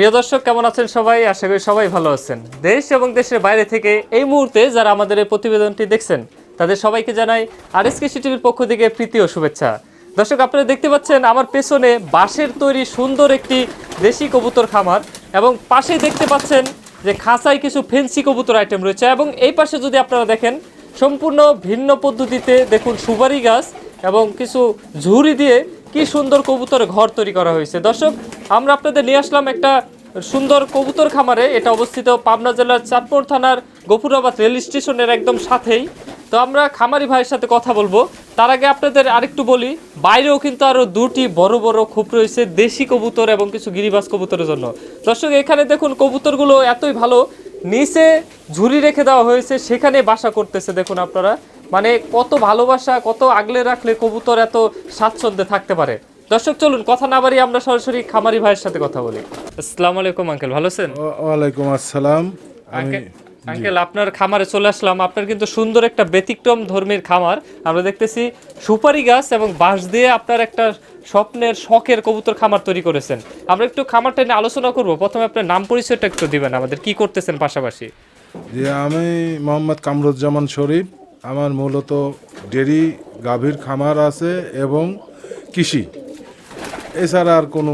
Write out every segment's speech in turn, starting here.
প্রিয় দর্শক, কেমন আছেন সবাই? আশা করি সবাই ভালো আছেন। দেশ এবং দেশের বাইরে থেকে এই মুহূর্তে যারা আমাদের এই প্রতিবেদনটি দেখছেন, তাদের সবাইকে জানাই আর এস কৃষি টিভির পক্ষ থেকে প্রীতি ও শুভেচ্ছা। দর্শক, আপনারা দেখতে পাচ্ছেন আমার পেছনে বাঁশের তৈরি সুন্দর একটি দেশি কবুতর খামার এবং পাশে দেখতে পাচ্ছেন যে খাঁচায় কিছু ফেন্সি কবুতর আইটেম রয়েছে এবং এই পাশে যদি আপনারা দেখেন, সম্পূর্ণ ভিন্ন পদ্ধতিতে দেখুন সুপারি গাছ এবং কিছু ঝুড়ি দিয়ে কি সুন্দর কবুতর ঘর তৈরি করা হয়েছে। দর্শক, আমরা আপনাদের নিয়ে আসলাম একটা সুন্দর কবুতর খামারে। এটা অবস্থিত পাবনা জেলার চাঁদপুর থানার গফুরাবাদ রেল স্টেশনের একদম সাথেই। তো আমরা খামারি ভাইয়ের সাথে কথা বলব। তার আগে আপনাদের আরেকটু বলি, বাইরেও কিন্তু আরও দুটি বড় বড় খোপ রয়েছে দেশি কবুতর এবং কিছু গিরিবাস কবুতরের জন্য। দর্শক, এখানে দেখুন, কবুতরগুলো এতই ভালো, নিচে ঝুড়ি রেখে দেওয়া হয়েছে, সেখানে বাসা করতেছে। দেখুন আপনারা মানে কত ভালোবাসা কত আগলে রাখলে কবুতর এত স্বাচ্ছন্দ্যে থাকতে পারে। দর্শক চলুন কথা না বাড়িয়ে আমরা সরাসরি খামারি ভাইয়ের সাথে কথা বলি। আসসালামু আলাইকুম আঙ্কেল ভালো আছেন? ওয়ালাইকুম আসসালাম। আঙ্কেল আঙ্কেল আপনার খামারে চলে আসলাম। আপনার কিন্তু সুন্দর একটা ব্যতিক্রম ধর্মীর খামার। আমরা দেখতেছি সুপারি গাছ এবং বাঁশ দিয়ে আপনার একটা স্বপ্নের শখের কবুতর খামার তৈরি করেছেন। আমরা একটু খামারটা নিয়ে আলোচনা করব। প্রথমে আপনার নাম পরিচয়টা একটু দিবেন আমাদের। কি করতেছেন পাশাপাশি? যে আমি মোহাম্মদ কামরুজ্জামান শরীফ। আমার মূলত ডেরি গাভীর খামার আছে এবং কৃষি। এছাড়া আর কোনো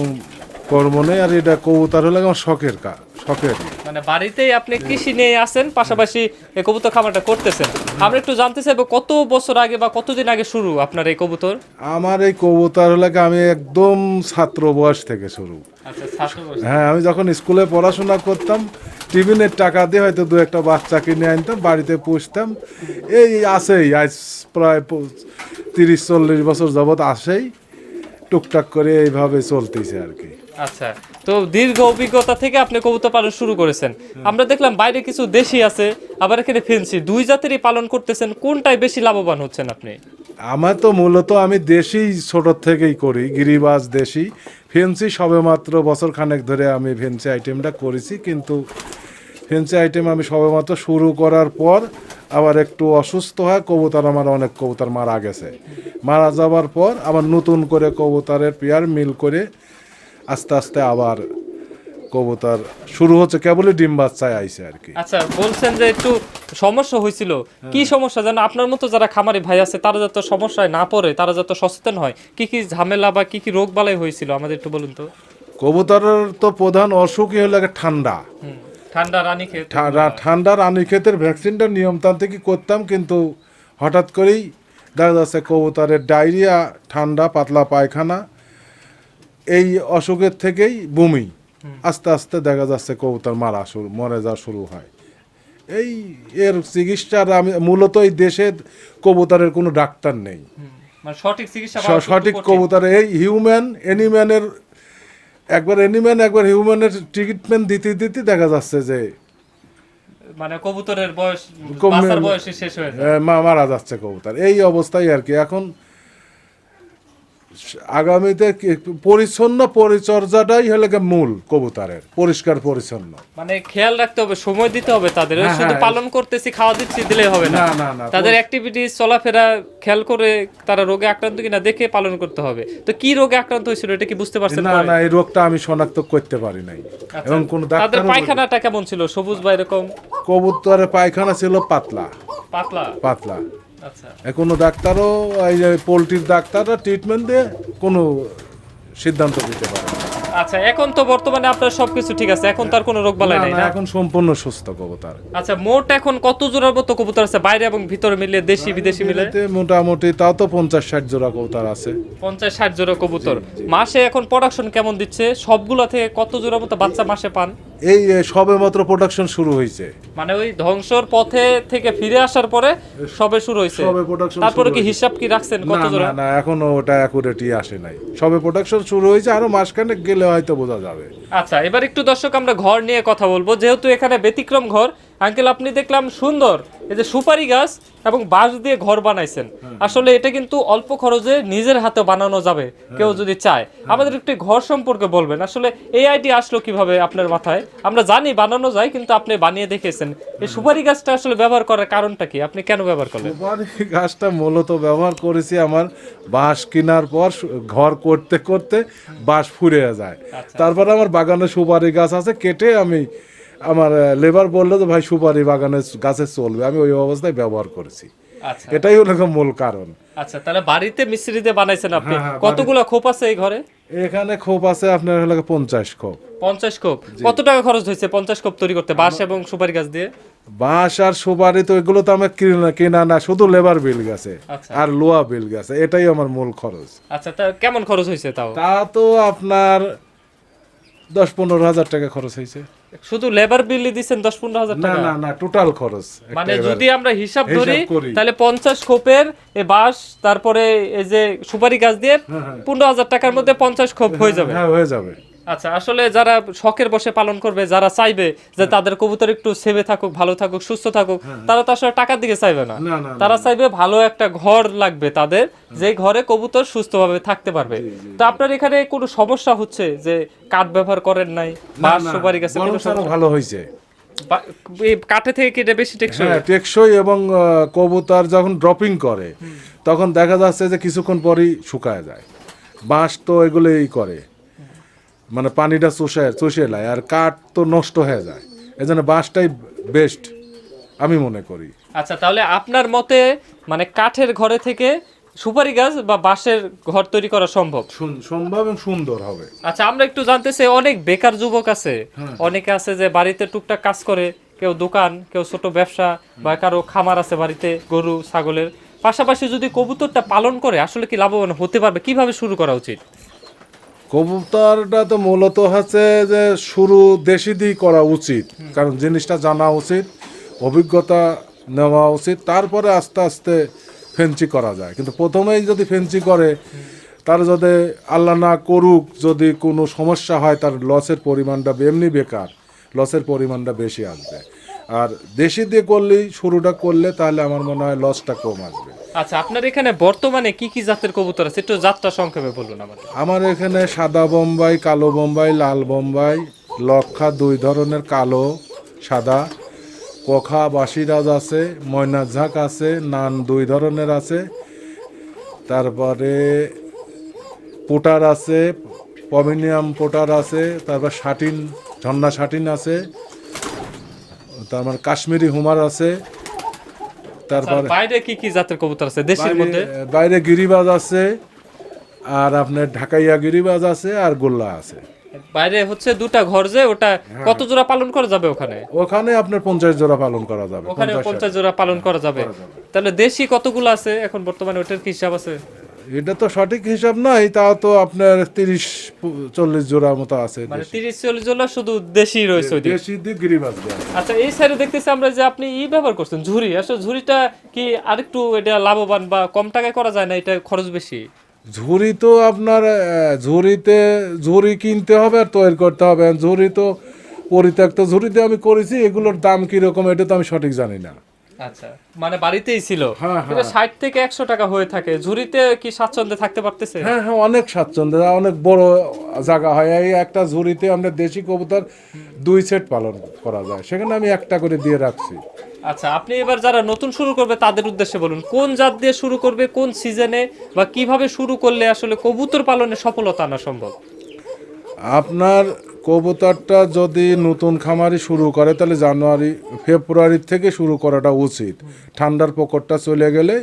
কর্ম নেই আর এটা কবুতর হলে আমার শখের কাজ শখের। মানে বাড়িতেই আপনি কৃষি নিয়ে আসেন পাশাপাশি এই কবুতর খামারটা করতেছেন। আমরা একটু জানতে চাইব কত বছর আগে বা কতদিন আগে শুরু আপনার এই কবুতর? আমার এই কবুতর হলে আমি একদম ছাত্র বয়স থেকে শুরু। আচ্ছা। হ্যাঁ আমি যখন স্কুলে পড়াশোনা করতাম টিফিনের টাকা দিয়ে হয়তো দু একটা বাচ্চা কিনে আনতাম বাড়িতে পুষতাম। এই আসেই আজ প্রায় তিরিশ চল্লিশ বছর যাবৎ আসেই টুকটাক করে এইভাবে চলতেছে আর কি। আচ্ছা তো দীর্ঘ অভিজ্ঞতা থেকে আপনি কবুতর পালন শুরু করেছেন। আমরা দেখলাম বাইরে কিছু দেশি আছে আবার এখানে ফেন্সি। দুই জাতেরই পালন করতেছেন কোনটায় বেশি লাভবান হচ্ছেন আপনি? আমার তো মূলত আমি দেশি ছোট থেকেই করি গিরিবাজ দেশি। ফেন্সি সবেমাত্র বছর খানেক ধরে আমি ফেন্সি আইটেমটা করেছি কিন্তু ফেন্সি আইটেম আমি সবেমাত্র শুরু করার পর আবার একটু অসুস্থ হয় কবুতর আমার অনেক কবুতর মারা গেছে। মারা যাওয়ার পর আবার নতুন করে কবুতরের পেয়ার মিল করে আস্তে আস্তে আবার কবুতর শুরু হচ্ছে কেবলই ডিম বাচ্চায় আইছে আর কি। আচ্ছা বলছেন যে একটু সমস্যা হয়েছিল। কি সমস্যা? যেন আপনার মতো যারা খামারি ভাই আছে তারা যাতে সমস্যায় না পড়ে তারা যাতে সচেতন হয়। কি কি ঝামেলা বা কি কি রোগ বালাই হয়েছিল? আমাদের একটু বলুন তো। কবুতরের তো প্রধান অসুখই হলো ঠান্ডা। ঠান্ডা রানী খেয়ে ঠা- ঠান্ডার আনিক্ষেতের ভ্যাকসিনটা নিয়মতান্ত্রিকই করতাম কিন্তু হঠাৎ করেই দেখা যাচ্ছে কবুতরের ডায়রিয়া ঠান্ডা পাতলা পায়খানা এই অসুখের থেকেই বমি। আস্তে আস্তে দেখা যাচ্ছে কবুতর মারা শুরু মরে যাওয়া শুরু হয়। এই এর চিকিৎসার আমি মূলত এই দেশে কবুতরের কোনো ডাক্তার নেই। মানে সঠিক চিকিৎসা সঠিক। কবুতর এই হিউম্যান অ্যানিম্যানের একবার অ্যানিম্যান একবার হিউম্যানের ট্রিটমেন্ট দিতে দিতে দেখা যাচ্ছে যে মানে কবুতরের বয়স বাসার বাচ্চার বয়সে শেষ হয়ে যায়। মা- মারা যাচ্ছে কবুতর। এই অবস্থায় আর কি। এখন আগামীতে পরিচ্ছন্ন পরিচর্যাটাই হলে মূল কবুতরের পরিষ্কার পরিচ্ছন্ন। মানে খেয়াল রাখতে হবে সময় দিতে হবে তাদের। হ্যাঁ, শুধু হ্যাঁ। পালন করতেছি খাওয়া দিচ্ছি দিলে হবে না। না না না তাদের অ্যাক্টিভিটি চলাফেরা খেয়াল করে তারা রোগে আক্রান্ত কিনা দেখে পালন করতে হবে। তো কি রোগে আক্রান্ত হয়েছিল এটা কি বুঝতে পারছেন না না এই রোগটা আমি শনাক্ত করতে পারি নাই। আচ্ছা, এবং কোন তাদের পায়খানাটা কেমন ছিল? সবুজ বা এরকম? কবুতরের পায়খানা ছিল পাতলা। পাতলা? পাতলা। কোনো ডাক্তারও এই যে পোলট্রির ডাক্তাররা ট্রিটমেন্ট দিয়ে কোনো সিদ্ধান্ত দিতে পারে আচ্ছা এখন তো বর্তমানে আপনার সবকিছু ঠিক আছে এখন তার কোনো রোগ বালাই নাই না, না? এখন সম্পূর্ণ সুস্থ কবুতর। আচ্ছা মোট এখন কত জোড়ার মতো কবুতর আছে বাইরে এবং ভিতরে মিলে দেশি বিদেশি মিলে? মোটামুটি তাও তো পঞ্চাশ ষাট জোড়া কবুতর আছে। পঞ্চাশ ষাট জোড়া কবুতর। মাসে এখন প্রোডাকশন কেমন দিচ্ছে? সবগুলা থেকে কত জোড়া মতো বাচ্চা মাসে পান? এই সবেমাত্র সবে মাত্র প্রোডাকশন শুরু হয়েছে। মানে ওই ধ্বংসর পথে থেকে ফিরে আসার পরে সবে শুরু হয়েছে। সবে প্রোডাকশন তারপরে কি হিসাব কি রাখছেন কত না না এখনও ওটা অ্যাকুরেটই আসে নাই। সবে প্রোডাকশন শুরু হয়েছে আরও মাসখানেক গেলে হয়তো বোঝা যাবে। আচ্ছা এবার একটু দর্শক আমরা ঘর নিয়ে কথা বলব। যেহেতু এখানে ব্যতিক্রম ঘর আঙ্কেল আপনি দেখলাম সুন্দর এই যে সুপারি গাছ এবং বাঁশ দিয়ে ঘর বানাইছেন। আসলে এটা কিন্তু অল্প খরচে নিজের হাতে বানানো যাবে কেউ যদি চায়। আমাদের একটি ঘর সম্পর্কে বলবেন আসলে এই আইডিয়া আসলো কীভাবে আপনার মাথায়? আমরা জানি বানানো যায় কিন্তু আপনি বানিয়ে দেখেছেন। এই সুপারি গাছটা আসলে ব্যবহার করার কারণটা কি? আপনি কেন ব্যবহার করলেন? সুপারি গাছটা মূলত ব্যবহার করেছি আমার বাঁশ কেনার পর ঘর করতে করতে বাঁশ ফুরে যায়। তারপরে আমার বাগানে সুপারি গাছ আছে কেটে আমি আমার লেবার বলল যে ভাই সুপারি বাগানে গাছে চলবে। আমি ওই অবস্থায় ব্যবহার করেছি। আচ্ছা। এটাই হলো মূল কারণ। আচ্ছা তাহলে বাড়িতে মিস্ত্রিতে বানাইছেন আপনি? হ্যাঁ, হ্যাঁ, কতগুলো খোপ আছে এই ঘরে? এখানে খোপ আছে আপনার হলো পঞ্চাশ খোপ। পঞ্চাশ খোপ। কত টাকা খরচ হয়েছে পঞ্চাশ খোপ তৈরি করতে বাঁশ এবং সুপারি গাছ দিয়ে? বাঁশ আর সুপারি তো এগুলো তো আমার কিনা কেনা না শুধু লেবার বিল গেছে আচ্ছা। আর লোয়া বিল গেছে। এটাই আমার মূল খরচ। আচ্ছা তা কেমন খরচ হয়েছে তাও? তা তো আপনার দশ পনেরো হাজার টাকা খরচ হয়েছে। শুধু লেবার বিল দিচ্ছেন দশ পনেরো হাজার টাকা? না না টোটাল খরচ। মানে যদি আমরা হিসাব ধরি করি। তাহলে পঞ্চাশ খোপের এ বাঁশ তারপরে এই যে সুপারি গাছ দিয়ে পনেরো হাজার টাকার মধ্যে পঞ্চাশ খোপ হয়ে যাবে। হ্যাঁ হয়ে যাবে। আচ্ছা আসলে যারা শখের বসে পালন করবে যারা চাইবে যে তাদের কবুতর একটু সেবে থাকুক ভালো থাকুক সুস্থ থাকুক তারা তো আসলে টাকার দিকে চাইবে না। তারা চাইবে ভালো একটা ঘর লাগবে তাদের যে ঘরে কবুতর সুস্থভাবে থাকতে পারবে। তো আপনার এখানে কোনো সমস্যা হচ্ছে যে কাঠ ব্যবহার করেন নাই? বাঁশ সুপারি গাছে ভালো হয়েছে। এই কাঠে থেকে কেটে বেশি টেকসই? হ্যাঁ টেকসই এবং কবুতর যখন ড্রপিং করে তখন দেখা যাচ্ছে যে কিছুক্ষণ পরই শুকায় যায়। বাঁশ তো এগুলোই করে। মানে পানিটা চষে চষে নেয় আর কাঠ তো নষ্ট হয়ে যায়। এই জন্য বাঁশটাই বেস্ট আমি মনে করি। আচ্ছা তাহলে আপনার মতে মানে কাঠের ঘরে থেকে সুপারি গাছ বা বাঁশের ঘর তৈরি করা সম্ভব? সম্ভব এবং সুন্দর হবে। আচ্ছা আমরা একটু জানতে চাই অনেক বেকার যুবক আছে। অনেকে আছে যে বাড়িতে টুকটাক কাজ করে কেউ দোকান কেউ ছোট ব্যবসা বা কারও খামার আছে বাড়িতে গরু ছাগলের। পাশাপাশি যদি কবুতরটা পালন করে আসলে কি লাভবান হতে পারবে? কীভাবে শুরু করা উচিত? কবুতরটা তো মূলত হচ্ছে যে শুরু দেশি দিয়ে করা উচিত। কারণ জিনিসটা জানা উচিত অভিজ্ঞতা নেওয়া উচিত তারপরে আস্তে আস্তে ফেন্সি করা যায়। কিন্তু প্রথমেই যদি ফেন্সি করে তার যদি আল্লাহ না করুক যদি কোনো সমস্যা হয় তার লসের পরিমাণটা এমনি বেকার লসের পরিমাণটা বেশি আসবে। আর দেশি দিয়ে করলেই শুরুটা করলে তাহলে আমার মনে হয় লসটা কম আসবে। আচ্ছা আপনার এখানে বর্তমানে কি কি জাতের কবুতর আছে? একটু জাতটা সংক্ষেপে বলুন আমাদের আমার এখানে সাদা বোম্বাই কালো বোম্বাই লাল বোম্বাই লক্ষা দুই ধরনের কালো সাদা কখা বাসিরাজ আছে ময়না ঝাঁক আছে নান দুই ধরনের আছে তারপরে পোটার আছে পমিনিয়াম পোটার আছে তারপর শাটিন ঝর্ণা শাটিন আছে তারপর কাশ্মীরি হুমার আছে তারপর বাইরে কি কি জাতের কবুতর আছে? দেশের মধ্যে? বাইরে- গিরিবাজ আছে আর আপনার ঢাকাইয়া গিরিবাজ আছে আর গোল্লা আছে। বাইরে হচ্ছে দুটা ঘর যে ওটা হ্যাঁ। কত জোড়া পালন করা যাবে ওখানে? ওখানে আপনার পঞ্চাশ জোড়া পালন করা যাবে ওখানে 50 পঞ্চাশ জোড়া পালন করা যাবে। তাহলে দেশি কতগুলো আছে? এখন বর্তমানে ওটার কি হিসাব আছে? এটা তো সঠিক হিসাব নাই তাও তো আপনার তিরিশ চল্লিশ জোড়া মতো আছে মানে তিরিশ চল্লিশ জোড়া শুধু দেশি রয়েছে দেশি দিয়ে গিরিবাজ আচ্ছা এই সাইডে দেখতেছি আমরা যে আপনি ই ব্যবহার করছেন ঝুড়ি আসলে ঝুড়িটা কি আরেকটু এটা লাভবান বা কম টাকায় করা যায় না এটা খরচ বেশি? ঝুড়ি তো আপনার ঝুড়িতে ঝুড়ি কিনতে হবে আর তৈরি করতে হবে। ঝুড়ি তো পরিত্যক্ত ঝুড়িতে আমি করেছি এগুলোর দাম কীরকম এটা তো আমি সঠিক জানি না। আচ্ছা মানে বাড়িতেই ছিল? হ্যাঁ, এটা ষাট থেকে একশো টাকা হয়ে থাকে। ঝুড়িতে কি স্বাচ্ছন্দ্যে থাকতে পারতেছে? হ্যাঁ হ্যাঁ অনেক স্বাচ্ছন্দ্য অনেক বড় জায়গা হয়। এই একটা ঝুড়িতে আমরা দেশি কবুতর দুই সেট পালন করা যায়। সেখানে আমি একটা করে দিয়ে রাখছি। আচ্ছা আপনি এবার যারা নতুন শুরু করবে তাদের উদ্দেশ্যে বলুন কোন জাত দিয়ে শুরু করবে কোন সিজনে বা কীভাবে শুরু করলে আসলে কবুতর পালনে সফলতা আনা সম্ভব? আপনার কবুতরটা যদি নতুন খামারি শুরু করে তাহলে জানুয়ারি ফেব্রুয়ারি থেকে শুরু করাটা উচিত। ঠান্ডার প্রকোপটা চলে গেলে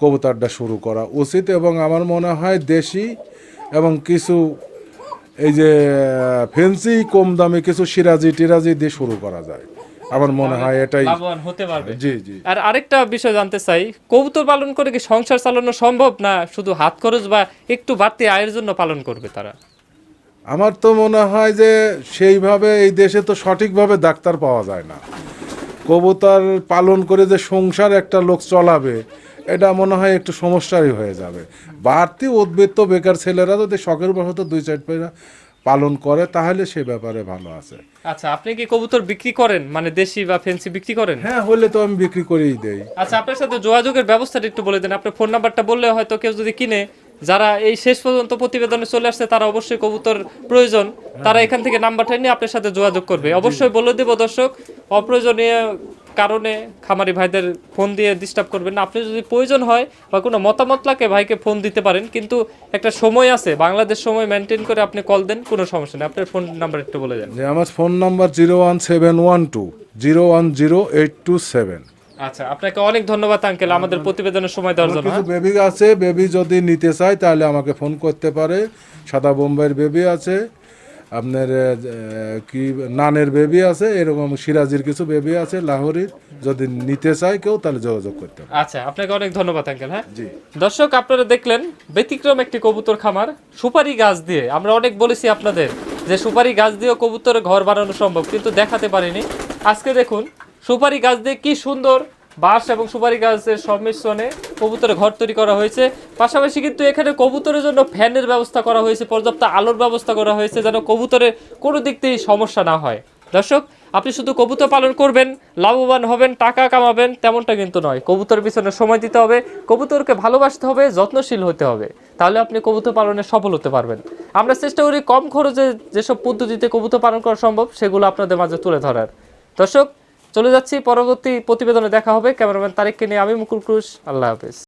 কবুতরটা শুরু করা উচিত এবং আমার মনে হয় দেশি এবং কিছু এই যে ফেন্সি কম দামে কিছু সিরাজি টিরাজি দিয়ে শুরু করা যায়। আমার মনে হয় এটাই হতে পারবে। জি জি। আর আরেকটা বিষয় জানতে চাই কবুতর পালন করে কি সংসার চালানো সম্ভব না শুধু হাত খরচ বা একটু বাড়তি আয়ের জন্য পালন করবে তারা? আমার তো মনে হয় যে সেইভাবে এই দেশে তো সঠিকভাবে ডাক্তার পাওয়া যায় না। কবুতর পালন করে যে সংসার একটা লোক চলাবে এটা মনে হয় একটু সমস্যারই হয়ে যাবে। বাড়তি উদ্বৃত্ত বেকার ছেলেরা যদি শখের বশত দুই চার পয়সা পালন করে তাহলে সে ব্যাপারে ভালো আছে। আচ্ছা আপনি কি কবুতর বিক্রি করেন? মানে দেশি বা ফেন্সি বিক্রি করেন? হ্যাঁ হলে তো আমি বিক্রি করেই দেই। আচ্ছা আপনার সাথে যোগাযোগের ব্যবস্থাটা একটু বলে দেন। আপনার ফোন নাম্বারটা বললে হয়তো কেউ যদি কিনে যারা এই শেষ পর্যন্ত প্রতিবেদনে চলে আসছে তারা অবশ্যই কবুতর প্রয়োজন। তারা এখান থেকে নাম্বারটা নিয়ে আপনার সাথে যোগাযোগ করবে। অবশ্যই বলে দেব দর্শক অপ্রয়োজনীয় কারণে খামারি ভাইদের ফোন দিয়ে ডিস্টার্ব করবেন না। আপনি যদি প্রয়োজন হয় বা কোনো মতামত লাগে ভাইকে ফোন দিতে পারেন। কিন্তু একটা সময় আছে বাংলাদেশ সময় মেনটেন করে আপনি কল দেন কোনো সমস্যা নেই। আপনার ফোন নাম্বার একটু বলে দেন। যে আমার phone number zero one seven one two zero one zero eight two seven আচ্ছা আপনাকে অনেক ধন্যবাদ আঙ্কেল আমাদের প্রতিবেদনের সময় দেওয়ার জন্য কিছু বেবি আছে বেবি যদি নিতে চায় তাহলে আমাকে ফোন করতে পারে। সাদা বোম্বাইয়ের বেবি আছে আপনার কি নানের বেবি আছে এরকম সিরাজির কিছু বেবি আছে লাহোরির যদি নিতে চায় কেউ তাহলে যোগাযোগ করতে পারে। আচ্ছা আপনাকে অনেক ধন্যবাদ আঙ্কেল হ্যাঁ? জি। দর্শক আপনারা দেখলেন ব্যতিক্রম একটি কবুতর খামার সুপারি গাছ দিয়ে। আমরা অনেক বলেছি আপনাদের যে সুপারি গাছ দিয়েও কবুতরের ঘর বানানো সম্ভব কিন্তু দেখাতে পারিনি। আজকে দেখুন সুপারি গাছ দিয়ে কি সুন্দর বাঁশ এবং সুপারি গাছের সংমিশ্রণে কবুতরের ঘর তৈরি করা হয়েছে। পাশাপাশি কিন্তু এখানে কবুতরের জন্য ফ্যানের ব্যবস্থা করা হয়েছে, পর্যাপ্ত আলোর ব্যবস্থা করা হয়েছে যেন কবুতরের কোনো দিক থেকেই সমস্যা না হয়। দর্শক, আপনি শুধু কবুতর পালন করবেন, লাভবান হবেন, টাকা কামাবেন, তেমনটা কিন্তু নয়। কবুতর পিছনে সময় দিতে হবে, কবুতরকে ভালোবাসতে হবে, যত্নশীল হতে হবে। তাহলে আপনি কবুতর পালনে সফল হতে পারবেন। আমরা চেষ্টা করি কম খরচে যেসব পদ্ধতিতে কবুতর পালন করা সম্ভব, সেগুলো আপনাদের মাঝে তুলে ধরার। দর্শক চলে যাচ্ছি পরবর্তী প্রতিবেদনে দেখা হবে। ক্যামেরাম্যান তারিখকে নিয়ে আমি মুকুল ক্রুশ। আল্লাহ হাফেজ।